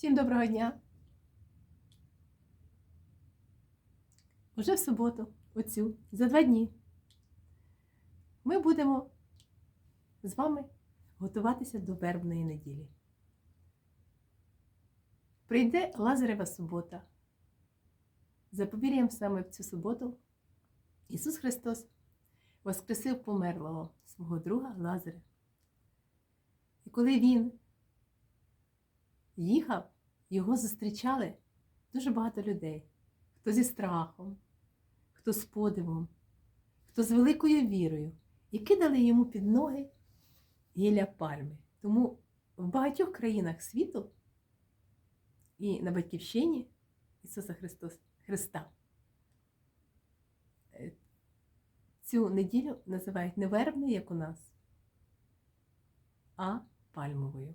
Всім доброго дня! Уже в суботу, оцю, за два дні, ми будемо з вами готуватися до вербної неділі. Прийде Лазарева субота. За саме в цю суботу Ісус Христос воскресив померлого свого друга Лазаря. І коли він їхав, його зустрічали дуже багато людей. Хто зі страхом, хто з подивом, хто з великою вірою, і кидали йому під ноги гілля пальми. Тому в багатьох країнах світу і на Батьківщині Ісуса Христос, Христа е, цю неділю називають не вербною, як у нас, а пальмовою.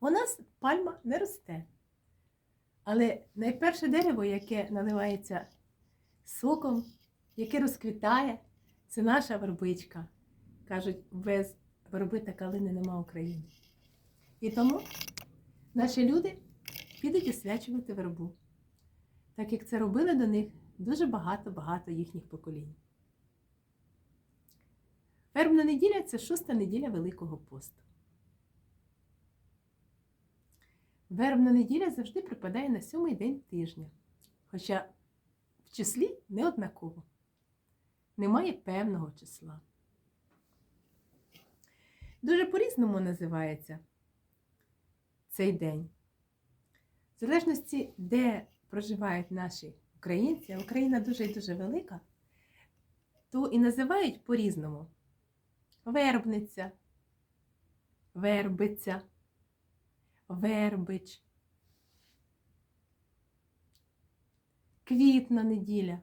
У нас пальма не росте. Але найперше дерево, яке наливається соком, яке розквітає, це наша вербичка. Кажуть, без верби та калини нема України. І тому наші люди підуть освячувати вербу, так як це робили до них дуже багато-багато їхніх поколінь. Вербна неділя це шоста неділя Великого посту. Вербна неділя завжди припадає на сьомий день тижня, хоча в числі не однаково. Немає певного числа. Дуже по-різному називається цей день. В залежності, де проживають наші українці, а Україна дуже і дуже велика, то і називають по-різному вербниця, вербиця вербич, квітна неділя.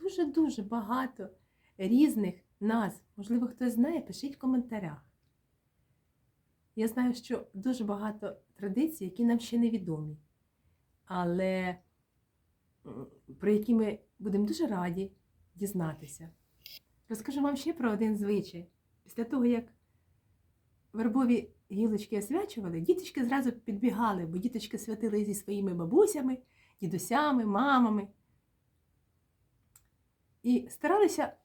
Дуже-дуже багато різних назв. Можливо, хтось знає, пишіть в коментарях. Я знаю, що дуже багато традицій, які нам ще невідомі, але про які ми будемо дуже раді дізнатися. Розкажу вам ще про один звичай. Після того, як вербові гілочки освячували, діточки зразу підбігали, бо діточки святили зі своїми бабусями, дідусями, мамами. І старалися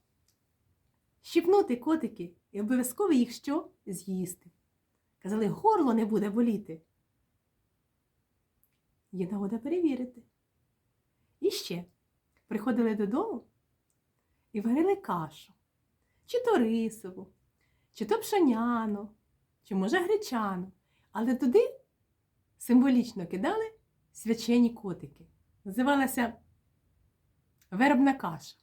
щіпнути котики і обов'язково їх що з'їсти. Казали, горло не буде боліти. Є нагода перевірити. І ще приходили додому і варили кашу, чи то рисову, чи то пшоняну, чи може гречану, але туди символічно кидали свячені котики. Називалася вербна каша.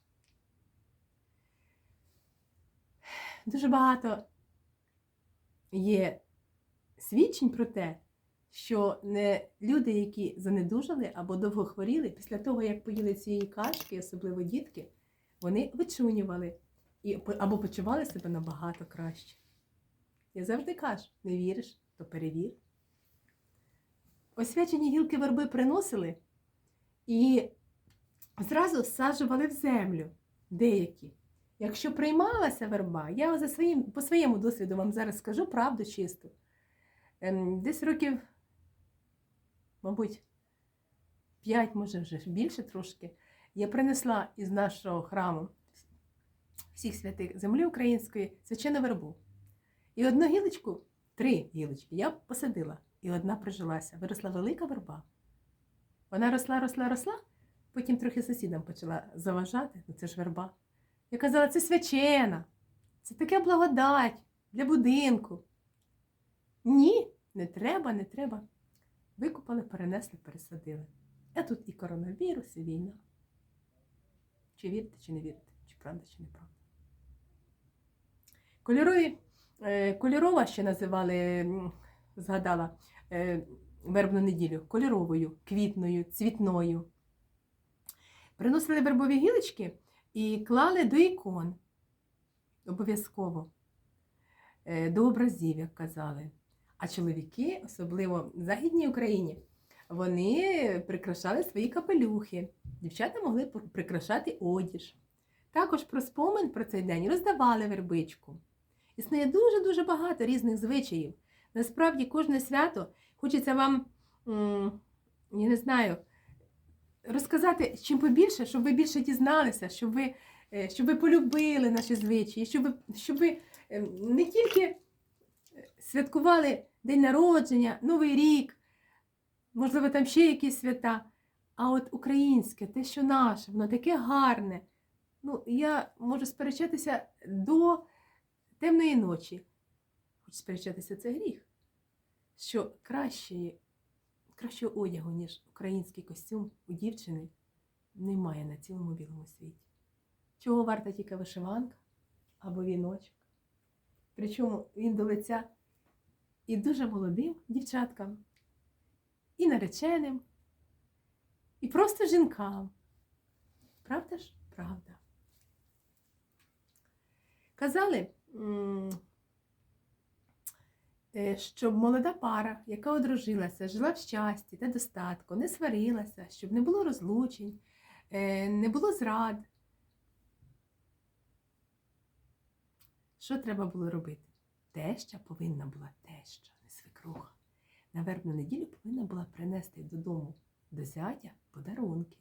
Дуже багато є свідчень про те, що не люди, які занедужали або довго хворіли, після того, як поїли цієї кашки, особливо дітки, вони вичунювали або почували себе набагато краще. Я завжди кажу, не віриш, то перевір. Освячені гілки верби приносили і зразу всаджували в землю деякі. Якщо приймалася верба, я за своїм, по своєму досвіду вам зараз скажу правду чисту. Ем, десь років, мабуть, 5, може вже більше трошки, я принесла із нашого храму всіх святих землі української свячену вербу. І одну гілочку, три гілочки, я посадила, і одна прижилася. Виросла велика верба. Вона росла, росла, росла, потім трохи сусідам почала заважати, ну це ж верба. Я казала, це свячена, це таке благодать для будинку. Ні, не треба, не треба. Викупали, перенесли, пересадили. А тут і коронавірус, і війна. Чи вірите, чи не вірите, чи правда, чи неправда. Кольорові кольорова ще називали, згадала е, вербну неділю, кольоровою, квітною, цвітною. Приносили вербові гілочки і клали до ікон. Обов'язково, е, до образів, як казали. А чоловіки, особливо в Західній Україні, вони прикрашали свої капелюхи. Дівчата могли прикрашати одіж. Також про спомин про цей день роздавали вербичку. Існує дуже-дуже багато різних звичаїв. Насправді, кожне свято хочеться вам, я не знаю, розказати чим побільше, щоб ви більше дізналися, щоб ви, е, щоб ви полюбили наші звичаї, щоб ви, щоб ви е, не тільки е, святкували день народження, Новий рік, можливо, там ще якісь свята, а от українське, те, що наше, воно таке гарне. Ну, я можу сперечатися до темної ночі. Хоч сперечатися це гріх. Що кращої, кращого одягу, ніж український костюм у дівчини, немає на цілому білому світі. Чого варта тільки вишиванка або віночок. Причому він до лиця і дуже молодим дівчаткам, і нареченим, і просто жінкам. Правда ж? Правда. Казали, е, молода пара, яка одружилася, жила в щасті та достатку, не сварилася, щоб не було розлучень, е, не було зрад. Що треба було робити? Теща повинна була теща, не свекруха. На вербну неділю повинна була принести додому до зятя подарунки.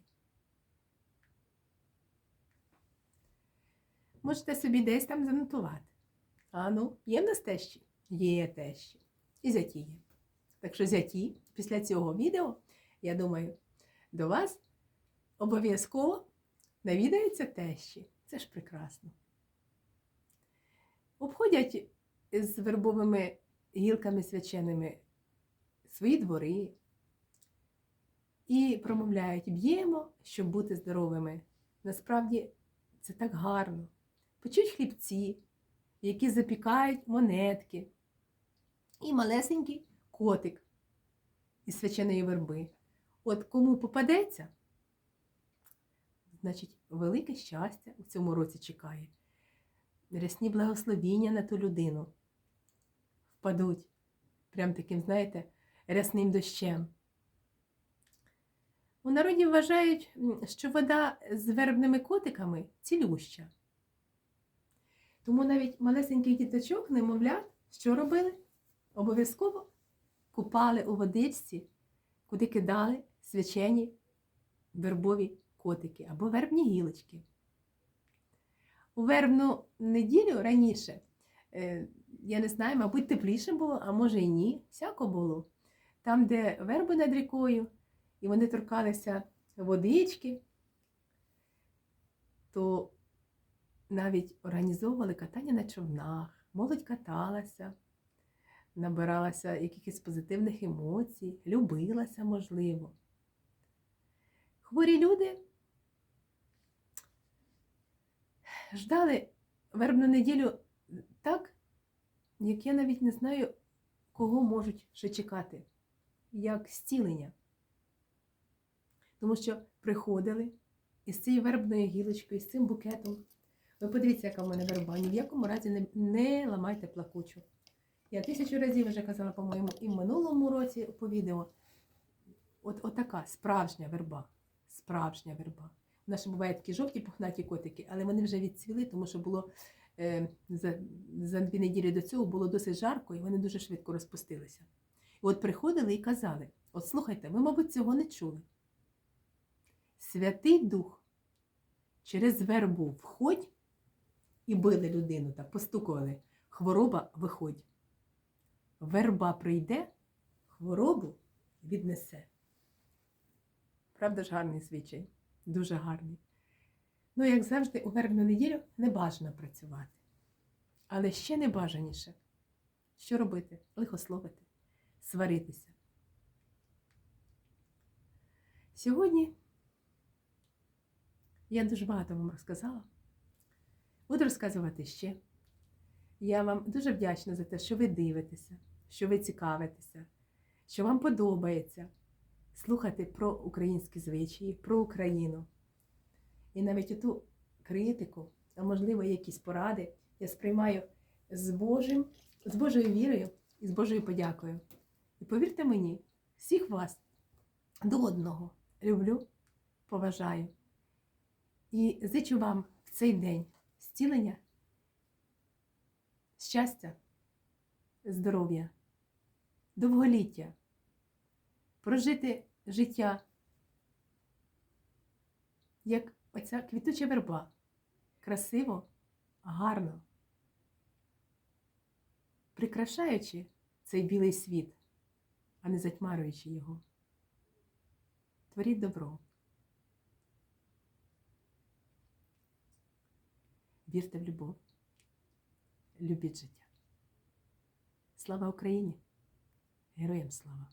Можете собі десь там занотувати. А ну, є в нас тещі? Є тещі. І зяті є. Так що зяті після цього відео, я думаю, до вас обов'язково навідаються тещі. Це ж прекрасно. Обходять з вербовими гілками свяченими свої двори і промовляють: б'ємо, щоб бути здоровими. Насправді це так гарно. Печуть хлібці, які запікають монетки, і малесенький котик із свяченої верби. От кому попадеться, значить, велике щастя у цьому році чекає. Рясні благословіння на ту людину впадуть прям таким, знаєте, рясним дощем. У народі вважають, що вода з вербними котиками цілюща. Тому навіть малесеньких діточок, немовлят, що робили? Обов'язково купали у водичці, куди кидали свячені вербові котики або вербні гілочки. У вербну неділю раніше, е, я не знаю, мабуть, тепліше було, а може і ні, всяко було. Там, де верби над рікою, і вони торкалися водички, то навіть організовували катання на човнах, молодь каталася, набиралася якихось позитивних емоцій, любилася, можливо. Хворі люди ждали вербну неділю так, як я навіть не знаю, кого можуть ще чекати, як зцілення. Тому що приходили із цією вербною гілочкою, з цим букетом. Ви подивіться, яка в мене верба. Ні в якому разі не, не ламайте плакучу. Я тисячу разів вже казала, по-моєму, і в минулому році по відео. От, от така справжня верба. Справжня верба. У нас ще бувають такі жовті пухнаті котики, але вони вже відцвіли, тому що було е, за, за дві неділі до цього було досить жарко, і вони дуже швидко розпустилися. І от приходили і казали: от слухайте, ви, мабуть, цього не чули. Святий Дух через вербу входь і били людину так, постукували. Хвороба виходь. Верба прийде, хворобу віднесе. Правда ж гарний звичай? Дуже гарний. Ну, як завжди, у вербну неділю не бажано працювати. Але ще не бажаніше. Що робити? Лихословити, сваритися. Сьогодні я дуже багато вам розказала. Буду розказувати ще. Я вам дуже вдячна за те, що ви дивитеся, що ви цікавитеся, що вам подобається слухати про українські звичаї, про Україну. І навіть оту критику, а можливо, якісь поради я сприймаю з Божим, з Божою вірою і з Божою подякою. І повірте мені, всіх вас до одного люблю, поважаю. І зичу вам в цей день зцілення, щастя, здоров'я довголіття, прожити життя, як оця квітуча верба. Красиво, гарно, прикрашаючи цей білий світ, а не затьмарюючи його. Творіть добро. Вірте в любов. Любіть життя. Слава Україні! Героям слава!